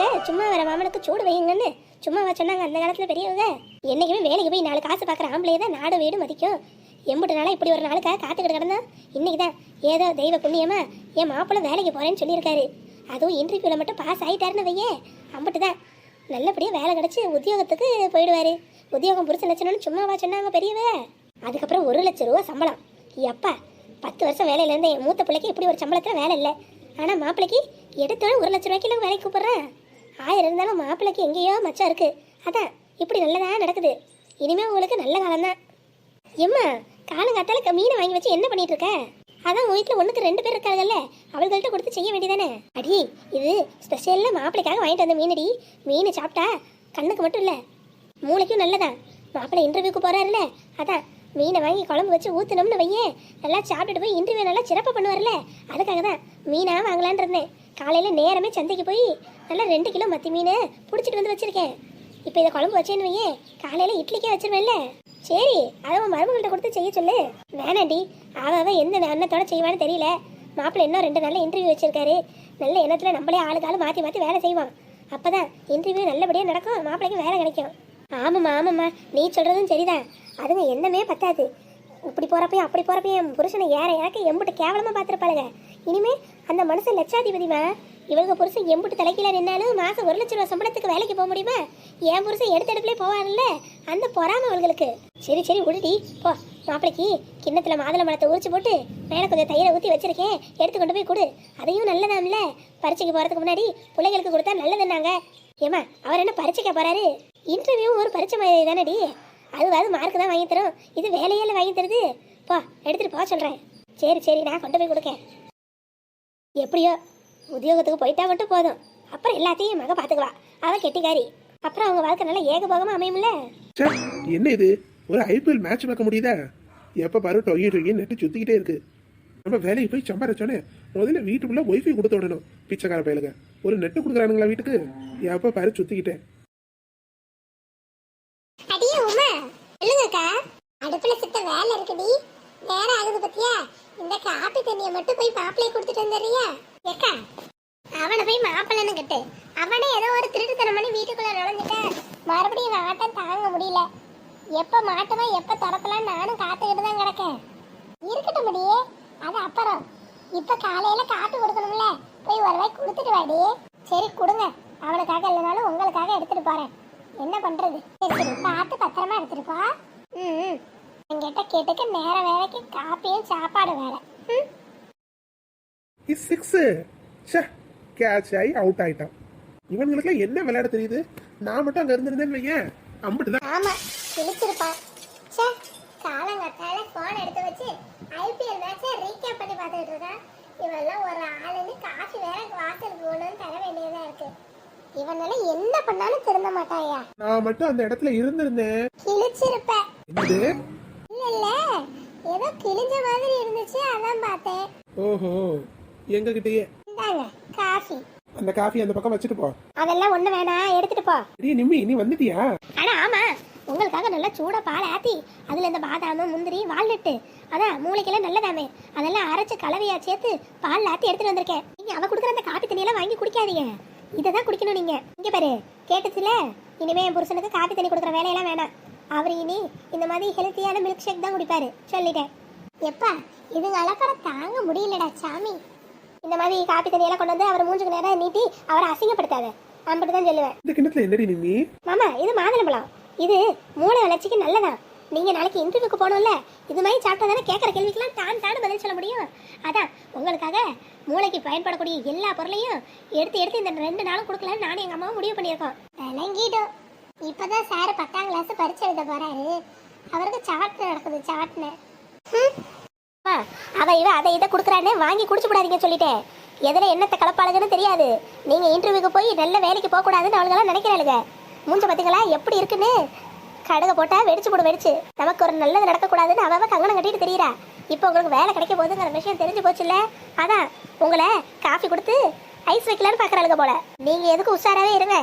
சொன்னாங்க சும்மா வர மாமனுக்கு சூடு வையுங்கன்னு. சும்மாவா சொன்னாங்க அந்த காலத்துல பெரியவங்க? என்னைக்குமே வேலைக்கு போய் நாலு காசு பார்க்குற ஆம்பளை தான் நாடு வீடு மதிக்கும். எம்பிட்டு நாளா இப்படி ஒரு நாளுக்காக காத்துக்கிட்டு கிடந்தா? இன்னைக்கு தான் ஏதோ தெய்வ புண்ணியமா என் மாப்பிள்ளை வேலைக்கு போறேன்னு சொல்லியிருக்காரு. அதுவும் இன்டர்வியூல மட்டும் பாஸ் ஆயிட்டாருன்னு வையே. அம்பிட்டு தான் நல்லபடியாக வேலை கிடச்சி உத்தியோகத்துக்கு போயிடுவாரு. உத்தியோகம் புரிச்ச லட்சணம்னு சும்மாவா சொன்னாங்க பெரியவ. அதுக்கப்புறம் ஒரு லட்சம் ரூபா சம்பளம். எப்பா பத்து வருஷம் வேலையில என் மூத்த பிள்ளைக்கு இப்படி ஒரு சம்பளத்தில் வேலை இல்லை. ஆனால் மாப்பிள்ளைக்கு எடுத்தோட ஒரு லட்ச ரூபாய்க்கு வேலைக்கு கூப்பிட்றேன். ஆயிரம் இருந்தாலும் மாப்பிள்ளைக்கு எங்கேயோ மச்சம் இருக்கு. அதான் இப்படி நல்லதா நடக்குது. இனிமே உங்களுக்கு நல்ல காலம் தான் எம்மா காலங்காத்தால மீனை வாங்கி வச்சு என்ன பண்ணிட்டு இருக்க? அதான் உன் வீட்டில் ஒன்றுக்கு ரெண்டு பேர் இருக்காங்கல்ல அவள்கள்ட்ட கொடுத்து செய்ய வேண்டியதானே? அடி இது ஸ்பெஷலில் மாப்பிள்ளைக்காக வாங்கிட்டு வந்த மீனடி. மீனை சாப்பிட்டா கண்ணுக்கு மட்டும் இல்லை மூளைக்கும் நல்லதான். மாப்பிள்ளை இன்டர்வியூக்கு போகிறாருல்ல அதான் மீனை வாங்கி குழம்பு வச்சு ஊத்துனோம்னு வையேன். நல்லா சாப்பிட்டுட்டு போய் இன்டர்வியூ நல்லா சிறப்பாக பண்ணுவார்ல அதுக்காக தான் மீனா வாங்கலான் இருந்தேன். காலையில் நேரமே சந்தைக்கு போய் நல்லா ரெண்டு கிலோ மத்தி மீனை பிடிச்சிட்டு வந்து வச்சுருக்கேன். இப்போ இதை குழம்பு வச்சேன்னு வையேன் காலையில் இட்லிக்கே வச்சிருவேன்ல. சரி அதை உன் மருமகள்கிட்ட கொடுத்து செய்ய சொல்லு. வேணாண்டி அவ எந்த அன்னத்தோட செய்வான்னு தெரியல. மாப்பிள்ளை இன்னும் ரெண்டு நாளில் இன்டர்வியூ வச்சிருக்காரு. நல்ல எண்ணத்தில் நம்மளே ஆளுக்கு மாற்றி மாற்றி வேலை செய்வான். அப்போ தான் இன்டர்வியூ நல்லபடியாக நடக்கும் மாப்பிள்ளைக்கு வேலை கிடைக்கும். ஆமாம்மா ஆமாம்மா. நீ சொல்கிறதும் சரிதான். அதுங்க என்னமே பத்தாது. இப்படி போகிறப்பையும் அப்படி போகிறப்பையும் என் புருஷனை ஏற இறக்க எம்பிட்டு கேவலமாக பார்த்துருப்பாளுங்க. இனிமே அந்த மனுஷன் லட்சாதிபதிமா இவங்க புருஷன் எம்புட்டு தலைக்கீழ நின்னாலும் மாதம் ஒரு லட்ச ரூபா சம்பளத்துக்கு வேலைக்கு போக முடியுமா? என் புருஷன் எடுத்த எடுப்புலே போவாங்கல்ல அந்த பொறாம அவங்களுக்கு. சரி சரி விடுடி. போ. மாப்பிளைக்கு கிண்ணத்துல மாதுளை மரத்தை உரிச்சு போட்டு மேலே கொஞ்சம் தயிரை ஊற்றி வச்சிருக்கேன். எடுத்து கொண்டு போய் கொடு. அதையும் நல்லதாம்ல. பரீட்சைக்கு போகிறதுக்கு முன்னாடி பிள்ளைகளுக்கு கொடுத்தா நல்லதுன்னாங்க. ஏமா அவர் என்ன பரீட்சைக்க போறாரு? இன்டர்வியூ ஒரு பரீட்சை மாதிரி தானடி? அதுவாது மார்க் தான் வாங்கி தரும். இது வேலையில வாங்கி தருது. போ எடுத்துட்டு போக சொல்றேன். சரி சரி நான் கொண்டு போய் கொடுக்கேன். எப்படியோ உத்தியோகத்துக்கு போயிட்டா மட்டும் போதும். அப்புறம் எல்லாத்தையும் என் மக பாத்துக்குவா அவ கெட்டிக்காரி. அப்புறம் அவங்க வாழ்க்கை நல்லா ஏகபோகமா அமையும்ல? ச்சே என்ன இது? ஒரு ஐபிஎல் மேட்ச் பார்க்க முடியுதா? எப்போ பாரு டொய்யி டொய்யி நெட்டு சுத்திக்கிட்டே இருக்கு. நம்ம வேலைக்கு போய் சம்பாரிச்சோன்னே முதல்ல வீட்டுக்குள்ள ஒய்ஃபை கொடுத்து விடணும் பிச்சைக்கார பயலுங்க. ஒரு நெட்டு கொடுக்குறானுங்களா வீட்டுக்கு? எப்போ பாரு சுத்திக்கிட்டேன் அடியே உமா சொல்லுங்கக்கா அடுப்புல சுத்த வேலை இருக்குடி. நேரம் ஆகுது பத்தியா? இந்த காப்பி தண்ணியை மட்டும் போய் மாப்பிள்ளைய கொடுத்துட்டு வந்துடுறியா? ஏக்கா அவனை போய் மாப்பிள்ளைன்னு கிட்டு அவனே ஏதோ ஒரு திருட்டுத்தனம் பண்ணி வீட்டுக்குள்ள நுழைஞ்சிட்ட. மறுபடியும் இவன் ஆட்டம் தாங்க முடியல. எப்ப மாட்டுவா எப்ப திறப்பலாம் நானும் காத்துக்கிட்டு தான் கிடக்கேன். இருக்கட்டும் முடியே அது அப்புறம். இப்ப காலையில காப்பி கொடுக்கணும்ல. போய் ஒரு வாய் கொடுத்துட்டு வாடி. சரி கொடுங்க. அவனுக்காக இல்லைனாலும் உங்களுக்காக எடுத்துட்டு போறேன். என்ன பண்றது? சரி சரி பார்த்து பத்திரமா எடுத்துட்டு போ. என்கிட்ட கேட்டுக்கு நேர வேலைக்கு காப்பியும் சாப்பாடு வேற. ம்? இஸ் சிக்ஸு ச்சே கேட்ச் ஆகி அவுட் ஆயிட்டான். இவங்களுக்குலாம் என்ன விளையாட தெரியுது? நான் மட்டும் அங்கே இருந்திருந்தேன்னு வையேன். அம்பிட்டு தான். ஆமா கிழிச்சிருப்பான் ச்சே காலங்கத்தால போன் எடுத்து வச்சு ஐபிஎல் மேட்சை ரீகேப் பண்ணி பார்த்துட்டு இருக்கான் இவெல்லாம் ஒரு ஆளுன்னு காஃபி வேற வாசலுக்கு போகணும்னு தர வேண்டியதா இருக்கு. இவனால என்ன பண்ணாலும் திருந்த மாட்டாயா? நான் மட்டும் அந்த இடத்துல இருந்திருந்தேன். கிழிச்சிருப்ப என்னது? இல்ல ஏதோ கிழிஞ்ச மாதிரி இருந்துச்சு அதான் பார்த்தேன். ஓஹோ எங்ககிட்டயே. இந்தாங்க காஃபி. அந்த காஃபி அந்த பக்கம் வச்சுட்டு போ. அதெல்லாம் ஒண்ணு வேணாம் எடுத்துட்டு போ. அடியே நிம்மி நீ வந்துட்டியா? ஆனா ஆமா. உங்களுக்காக நல்லா சூடா பால் ஆத்தி அதுல இந்த பாதாம் முந்திரி வால்நட்டு. அதான் மூளைக்கெல்லாம் நல்லதாமே. அதெல்லாம் அரைச்சு கலவையா சேர்த்து பால் ஆத்தி எடுத்துட்டு வந்திருக்கேன். நீங்க அவ கொடுக்குற அந்த காப்பி தண்ணியெல்லாம் வாங்கி குடிக்காதீங்க. இதை தான் குடிக்கணும் நீங்க. இங்க பாரு கேட்டுச்சுல இனிமே என் புருஷனுக்கு காப்பி தண்ணி கொடுக்குற வேலையெல்லாம் வேணாம். அவர் இனி இந்த மாதிரி ஹெல்த்தியான மில்க் ஷேக் தான் குடிப்பாரு. சொல்லிட்டேன். எப்பா இதுங்க அலப்பற தாங்க முடியலடா சாமி. இந்த மாதிரி காப்பி தண்ணியெல்லாம் கொண்டு வந்து அவர் மூஞ்சுக்கு நேரம் நீட்டி அவரை அசிங்கப்படுத்தாத. தான் சொல்லுவேன். இந்த கிண்ணத்துல என்னடி நிம்மி. மாமா இது மாதுளம்பழம் இது மூளை வளர்ச்சிக்கு நல்லதான் நீங்க நாளைக்கு இன்டர்வியூக்கு போகணும்ல? இது மாதிரி சாப்பிட்டா தானே கேட்குற கேள்விக்கெல்லாம் தான் தான் பதில் சொல்ல முடியும். அதான் உங்களுக்காக மூளைக்கு பயன்படக்கூடிய எல்லா பொருளையும் எடுத்து எடுத்து இந்த ரெண்டு நாளும் கொடுக்கலான்னு நானும் எங்க அம்மாவும் முடிவு பண்ணியிருக்கோம். விளங்கிட்டோம். இப்பதான் சார் பத்தாம் கிளாஸ் பரிச்சு எழுத போறாரு. அவருக்கு சாட்னு நடக்குது சாட்னு அவ இவ அதை இதை கொடுக்குறானே வாங்கி குடிச்சு விடாதீங்க சொல்லிட்டேன். எதுல என்னத்தை கலப்பாளுங்கன்னு தெரியாது. நீங்க இன்டர்வியூக்கு போய் நல்ல வேலைக்கு போக கூடாதுன்னு அவளுங்கெல்லாம் நினைக்கிறாளுங்க மூஞ்ச பாத்தீங்களா? எப்படி இருக்குன்னு? கடுக போட்டா வெடிச்சு போடு வெடிச்சு. நமக்கு ஒரு நல்லது நடக்கக்கூடாதுன்னு அவ அவ கங்கணம் கட்டிட்டு தெரியுறா. இப்போ உங்களுக்கு வேலை கிடைக்க போகுதுங்கிற விஷயம் தெரிஞ்சு போச்சுல்ல? அதான் உங்களை காஃபி கொடுத்து ஐஸ் வைக்கலான்னு பாக்குறாளுங்க போல. நீங்க எதுக்கு உஷாராவே இருங்க.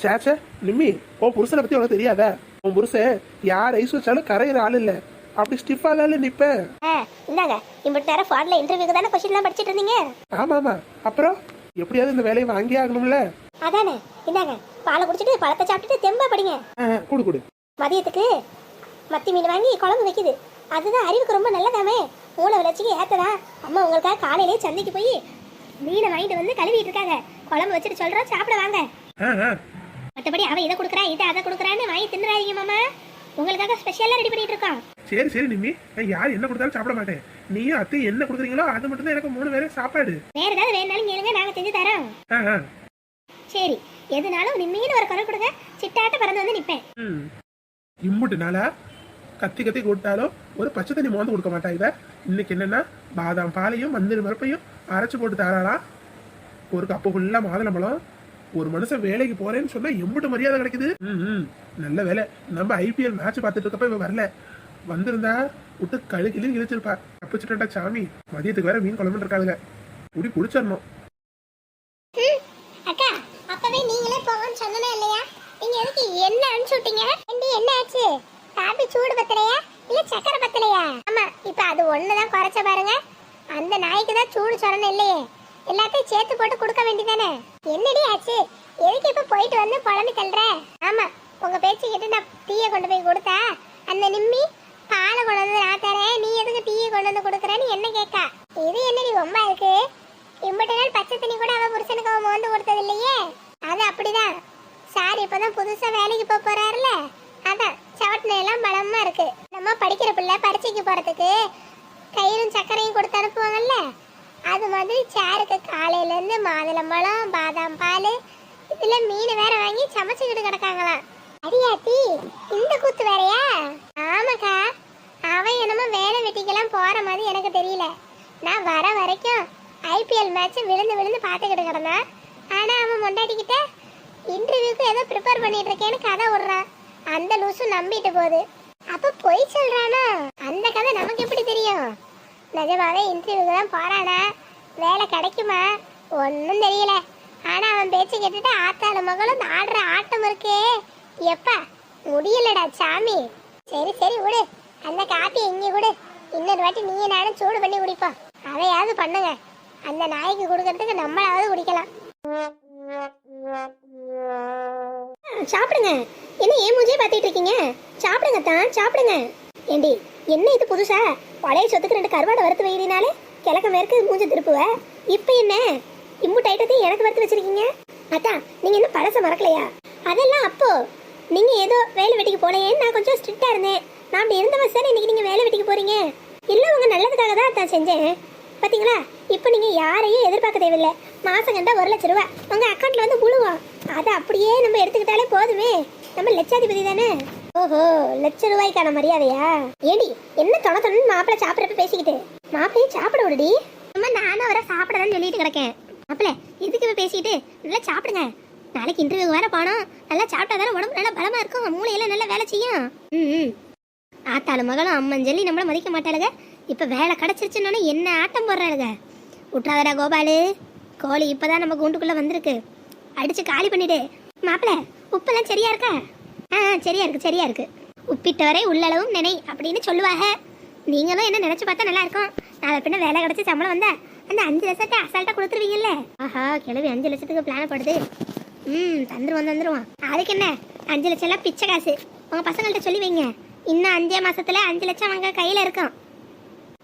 சேச்சே நிம்மி உன் புருஷனை பத்தி உனக்கு தெரியாதா? உன் புருஷன் யார் ஐஸ் வச்சாலும் கரையிற ஆள் இல்ல. அப்படி ஸ்டிஃபால நிப்ப. ஆ இந்தாங்க இம்பிட்டு நேரம் ஃபார்ட்ல இன்டர்வியூக்கு தானே கொஸ்டின்லாம் படிச்சிட்டு இருந்தீங்க? ஆமா ஆமா. அப்புறம் எப்படியாவது இந்த வேலையை வாங்கியே ஆகணும்ல? அதானே இந்தாங்க பாலை குடிச்சிட்டு பழத்தை சாப்பிட்டுட்டு தெம்பா படிங்க. கொடு கொடு. மதியத்துக்கு மத்தி மீன் வாங்கி குழம்பு வைக்குது. அதுதான் அறிவுக்கு ரொம்ப நல்லதாமே. மூளை வளர்ச்சிக்கு ஏத்ததா. அம்மா உங்களுக்காக காலையிலே சந்தைக்கு போய் மீனை வாங்கிட்டு வந்து கழுவிட்டு இருக்காங்க. குழம்பு வச்சுட்டு சொல்றோம் சாப்பிட வாங்க. மற்றபடி அவ இதை கொடுக்குறா இதை அதை கொடுக்குறான்னு வாங்கி தின்னுறாதீங்க மாமா. உங்களுக்காக ஸ்பெஷலாக ரெடி பண்ணிட்டு இருக்கோம் சரி சரி நிம்மி. நான் யார் என்ன கொடுத்தாலும் சாப்பிட மாட்டேன். நீயும் அத்தை என்ன கொடுக்குறீங்களோ அது மட்டும் தான் எனக்கு மூணு வேளை சாப்பாடு. வேற ஏதாவது வேணாலும் கேளுங்க நாங்க செஞ்சு தரோம். சரி எதுனாலும் நிம்மீன்னு ஒரு குரல் கொடுங்க. சிட்டாட்ட பறந்து வந்து நிப்பேன். ம். இம்புட்டு நாளா கத்தி கத்தி கொடுத்தாலும் ஒரு பச்சை தண்ணி மோந்து கொடுக்க மாட்டா இவ. இன்னைக்கு என்னன்னா பாதாம் பாலையும் மந்திரி மரப்பையும் அரைச்சு போட்டு தராளா ஒரு கப்பு ஃபுல்லா மாதுளம்பழம் ஒரு மனுஷன் வேலைக்கு போறேன்னு சொன்னா எம்புட்டு மரியாதை கிடைக்குது. ம், ம். நல்ல வேலை. நம்ம ஐபிஎல் மேட்ச் பார்த்துட்டு இருக்கப்ப இவ வரல. வந்திருந்தா விட்டு கழு கிளி இழிச்சிருப்பா தப்பிச்சுட்டா சாமி. மதியத்துக்கு வேற மீன் குழம்புன்னு இருக்காளுங்க. இப்படி குடிச்சிடணும் அக்கா அப்பவே நீங்களே போங்கன்னு சொன்னனே இல்லையா? நீங்க எதுக்கு என்ன அனுப்பிச்சு விட்டீங்க ஏண்டி என்ன ஆச்சு? காபி சூடு பத்தலையா? இல்ல சக்கரை பத்தலையா? ஆமா இப்ப அது ஒண்ணுதான் குறைச்ச பாருங்க. அந்த நாய்க்கு தான் சூடு சொரணும் இல்லையே. எல்லாத்தையும் சேர்த்து போட்டு கொடுக்க வேண்டியதானே? என்னடி ஆச்சு? எதுக்கு இப்ப போயிட்டு வந்து புலம்பி தள்ளுற? ஆமா உங்க பேச்சு கிட்ட நான் டீயை கொண்டு போய் கொடுத்தா அந்த நிம்மி பாலை கொண்டு வந்து நான் தரேன். நீ எதுக்கு டீயை கொண்டு வந்து கொடுக்குறேன்னு என்ன கேட்கா? இது என்னடி ரொம்ப இருக்கு? இம்பட்டு நாள் பச்சை தண்ணி கூட அவன் புருஷனுக்கு அவன் மோந்து கொடுத்தது இல்லையே? அது அப்படிதான். சார் இப்பதான் புதுசா வேலைக்கு போக போறாருல? அதான் சவட்டின எல்லாம் பலமா இருக்கு. நம்ம படிக்கிற பிள்ளை பரீட்சைக்கு போறதுக்கு கயிறும் சர்க்கரையும் கொடுத்து அனுப்புவாங்கல்ல? அது மாதிரி சேருக்கு காலையிலேருந்து மாதுளம்பழம் பாதாம் பால் இதில் மீன் வேற வாங்கி சமைச்சுக்கிட்டு கிடக்காங்களாம். அடியாத்தி இந்த கூத்து வேறையா? ஆமாக்கா அவன் என்னமோ வேலை வெட்டிக்கெல்லாம் போகிற மாதிரி எனக்கு தெரியல. நான் வர வரைக்கும் ஐபிஎல் மேட்ச் விழுந்து விழுந்து பார்த்துக்கிட்டு கிடந்தான். ஆனால் அவன் மொண்டாட்டிக்கிட்ட இன்டர்வியூக்கு ஏதோ ப்ரிப்பேர் பண்ணிட்டு இருக்கேன்னு கதை விடுறான். அந்த லூசு நம்பிட்டு போகுது. அப்போ பொய் சொல்கிறானா அந்த கதை நமக்கு எப்படி தெரியும்? நிஜமாவே இன்டர்வியூக்கு தான் போறானா? வேலை கிடைக்குமா? ஒன்றும் தெரியல. ஆனா அவன் பேச்சு கேட்டுட்டு ஆத்தாள மகளும் ஆடுற ஆட்டம் இருக்கே. எப்பா முடியலடா சாமி. சரி சரி விடு. அந்த காப்பி இங்கே கொடு. இன்னொரு வாட்டி நீ நானும் சூடு பண்ணி குடிப்போம். அதையாவது பண்ணுங்க. அந்த நாய்க்கு கொடுக்கறதுக்கு நம்மளாவது குடிக்கலாம். சாப்பிடுங்க. என்ன ஏன் மூஞ்சே பார்த்துட்டு இருக்கீங்க? சாப்பிடுங்க தான் சாப்பிடுங்க. ஏண்டி என்ன இது புதுசா? பழைய சொத்துக்கு ரெண்டு கருவாடை வறுத்து வைக்கிறீனாலே கிழக்க மேற்கு மூஞ்ச திருப்புவ? இப்போ என்ன? இம்முட்டு ஐட்டத்தையும் எனக்கு வறுத்து வச்சிருக்கீங்க? அதான் நீங்க இன்னும் பழச மறக்கலையா? அதெல்லாம் அப்போ. நீங்க ஏதோ வேலை வெட்டிக்கு போலையேன்னு நான் கொஞ்சம் ஸ்ட்ரிக்டா இருந்தேன். நான் அப்படி இருந்தவன் சார் இன்னைக்கு நீங்க வேலை வெட்டிக்கு போறீங்க? இல்ல உங்க நல்லதுக்காக தான் அதான் செஞ்சேன். பாத்தீங்களா? இப்போ நீங்க யாரையும் எதிர்பார்க்க தேவையில்லை. மாசம் கண்டா ஒரு லட்ச ரூபாய் உங்க அக்கௌண்ட்ல வந்து விழுவோம் அதை அப்படியே நம்ம எடுத்துக்கிட்டாலே போதுமே. நம்ம லட்சாதிபதி தானே? ஓஹோ லட்ச ரூபாய்க்கான மரியாதையா? ஏடி என்ன தொண தொண்ணு மாப்பிள்ளை சாப்பிட்றப்ப பேசிக்கிட்டு? மாப்பிள்ளையும் சாப்பிட விடுடி. அம்மா நானும் அவரை சாப்பிடதான் சொல்லிட்டு கிடக்கேன். மாப்பிள்ளை இப்ப பேசிக்கிட்டு நல்லா சாப்பிடுங்க. நாளைக்கு இன்டர்வியூ வேற போனோம். நல்லா சாப்பிட்டா தானே உடம்பு நல்லா பலமா இருக்கும். மூளையெல்லாம் நல்லா வேலை செய்யும். ம் ஆத்தாளு மகளும் அம்மன் சொல்லி நம்மள மதிக்க மாட்டாளுங்க. இப்ப வேலை கிடைச்சிருச்சுன்னு என்ன ஆட்டம் போடுறாளுங்க. விட்றாதடா கோபாலு. கோழி இப்பதான் நம்ம கூண்டுக்குள்ள வந்திருக்கு. அடிச்சு காலி பண்ணிடு. மாப்பிள உப்பெல்லாம் சரியா இருக்கா? ஆ, சரியா இருக்கு சரியா இருக்கு. உப்பிட்டவரை உள்ளளவும் நினை அப்படின்னு சொல்லுவாங்க நீங்களும் என்ன நினைச்சு பார்த்தா நல்லா இருக்கும். நாளை பின்ன வேலை கிடச்சி சம்பளம் வந்தா அந்த அஞ்சு லட்சத்தை அசால்ட்டா கொடுத்துருவீங்கல்ல. ஆஹா கிளவி அஞ்சு லட்சத்துக்கு பிளான் படுது. ம் தந்துருவோம் தந்துருவோம். அதுக்கு என்ன? அஞ்சு லட்சம் எல்லாம் பிச்சை காசு. உங்க பசங்கள்ட்ட சொல்லி வைங்க. இன்னும் அஞ்சே மாசத்துல அஞ்சு லட்சம் அவங்க கையில இருக்கும்.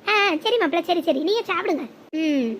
ஆ சரி மாப்பிள்ள சரி சரி. நீங்க சாப்பிடுங்க. ம்.